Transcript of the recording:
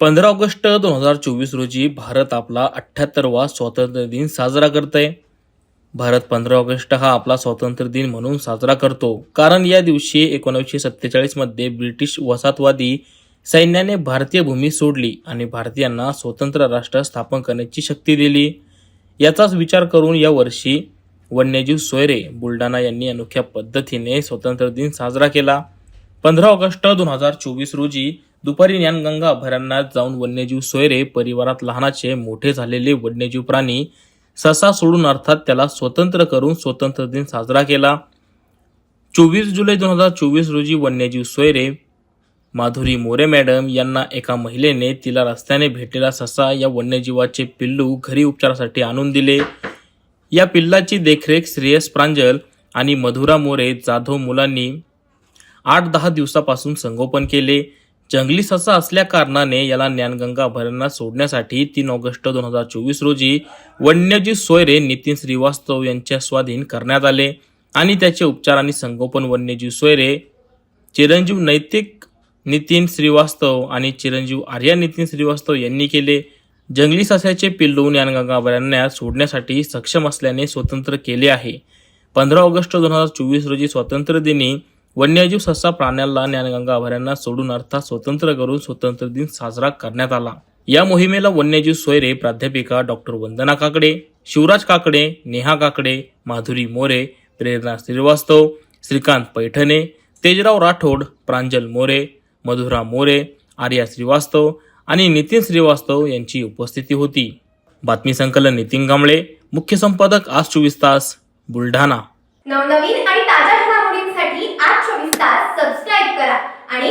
पंधरा ऑगस्ट दोन हजार चोवीस रोजी भारत आपला अठ्ठ्याहत्तरवा स्वातंत्र्य दिन साजरा करत आहे भारत पंधरा ऑगस्ट हा आपला स्वातंत्र्य दिन म्हणून साजरा करतो. कारण या दिवशी एकोणीसशे सत्तेचाळीसमध्ये ब्रिटिश वसाहतवादी सैन्याने भारतीय भूमी सोडली आणि भारतीयांना स्वतंत्र राष्ट्र स्थापन करण्याची शक्ती दिली. याचाच विचार करून या वर्षी वन्यजीव सोयरे बुलढाणा यांनी अनोख्या पद्धतीने स्वातंत्र्य दिन साजरा केला. पंधरा ऑगस्ट दोन हजार चोवीस रोजी दुपारी ज्ञानगंगा अभयारण्यात जाऊन वन्यजीव सोयरे परिवारात लहानाचे मोठे झालेले वन्यजीव प्राणी ससा सोडून अर्थात त्याला स्वतंत्र करून स्वतंत्र दिन साजरा केला. चोवीस जुलै दोन हजार चोवीस रोजी वन्यजीव सोयरे माधुरी मोरे मॅडम यांना एका महिलेने तिला रस्त्याने भेटलेला ससा या वन्यजीवाचे पिल्लू घरी उपचारासाठी आणून दिले. या पिल्लाची देखरेख श्रेयस प्रांजल आणि मधुरा मोरे जाधव मुलांनी आठ दहा दिवसापासून संगोपन केले. जंगली ससा असल्या कारणाने याला ज्ञानगंगा अभयारण्यात सोडण्यासाठी तीन ऑगस्ट दोन हजार चोवीस रोजी वन्यजीव सोयरे नितीन श्रीवास्तव यांच्या स्वाधीन करण्यात आले आणि त्याचे उपचार आणि संगोपन वन्यजीव सोयरे चिरंजीव नैतिक नितीन श्रीवास्तव आणि चिरंजीव आर्या नितीन श्रीवास्तव यांनी केले. जंगली सस्याचे पिल्लू ज्ञानगंगा अभयारण्यात सोडण्यासाठी सक्षम असल्याने स्वतंत्र केले आहे. पंधरा ऑगस्ट दोन हजार चोवीस रोजी स्वातंत्र्य दिनी वन्यजीव ससा प्राण्याला ज्ञानगंगा अभयारण्यात सोडून अर्थात स्वतंत्र करून स्वतंत्र दिन साजरा करण्यात आला. या मोहिमेला वन्यजीव सोयरे प्राध्यापिका डॉक्टर वंदना काकडे शिवराज काकडे नेहा काकडे माधुरी मोरे प्रेरणा श्रीवास्तव श्रीकांत पैठणे तेजराव राठोड प्रांजल मोरे मधुरा मोरे आर्या श्रीवास्तव आणि नितीन श्रीवास्तव यांची उपस्थिती होती. बातमी संकलन नितीन कांबळे मुख्य संपादक आज चोवीस तास बुलढाणा. नवनवीन आणि ताज्या घडामोडींसाठी आज चोवीस तास सबस्क्राईब करा आणि